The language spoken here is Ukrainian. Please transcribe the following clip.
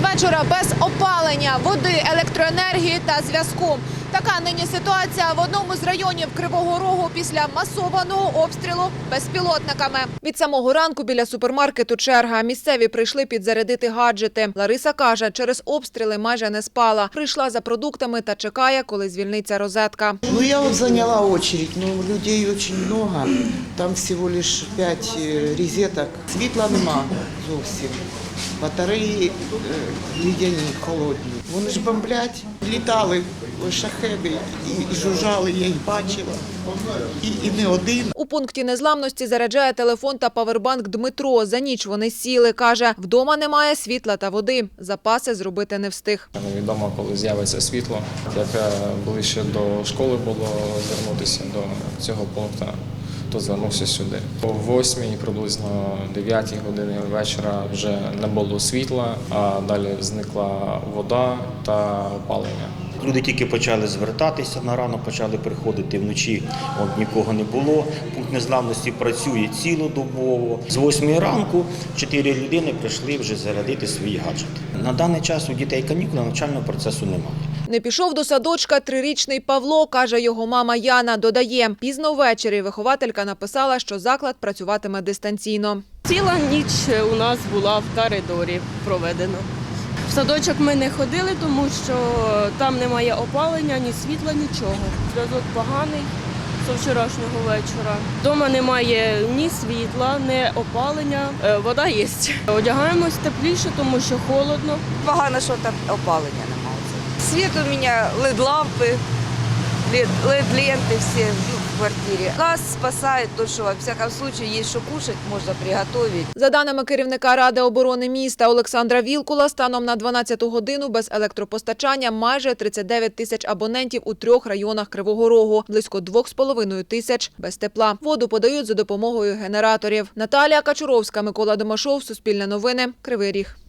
вечора без опалення, води, електроенергії та зв'язку. Така нині ситуація в одному з районів Кривого Рогу після масованого обстрілу безпілотниками. Від самого ранку біля супермаркету черга. Місцеві прийшли підзарядити гаджети. Лариса каже, через обстріли майже не спала. Прийшла за продуктами та чекає, коли звільниться розетка. Ну, я вот заняла очередь, но людей очень много. Там лишь пять э, розеток. Світла нема зовсім. Батареї е, лідяні, холодні. Вони ж бомблять. Літали шахеди і, і жужжали, я їх бачила. І, і не один. У пункті незламності заряджає телефон та павербанк Дмитро. За ніч вони сіли. Каже, вдома немає світла та води. Запаси зробити не встиг. Невідомо, коли з'явиться світло. Як е, ближче до школи було звернутися до цього пункту, то звернувся сюди. О 8 приблизно 9 години вечора вже не було світла, а далі зникла вода та опалення. Люди тільки почали звертатися на рано, почали приходити вночі. От нікого не було. Пункт незламності працює цілодобово. З 8 ранку чотири людини прийшли вже зарядити свої гаджети. На даний час у дітей канікули навчального процесу немає. Не пішов до садочка трирічний Павло, каже його мама Яна. Додає, пізно ввечері вихователька написала, що заклад працюватиме дистанційно. Ціла ніч у нас була в коридорі проведена. В садочок ми не ходили, тому що там немає опалення, ні світла, нічого. Зв'язок поганий з вчорашнього вечора. Дома немає ні світла, ні опалення. Е, Вода є. Одягаємось тепліше, тому що холодно. Погано, що там опалення немає. Світ у мене лед-лампи, лед-ленти всі ну, в квартирі. Нас спасає то, що, во всяком случае, є що кушати, можна приготувати. За даними керівника Ради оборони міста Олександра Вілкула, станом на 12 годину без електропостачання майже 39 тисяч абонентів у трьох районах Кривого Рогу, близько 2,5 тисяч без тепла. Воду подають за допомогою генераторів. Наталія Качуровська, Микола Домашов, Суспільне новини, Кривий Ріг.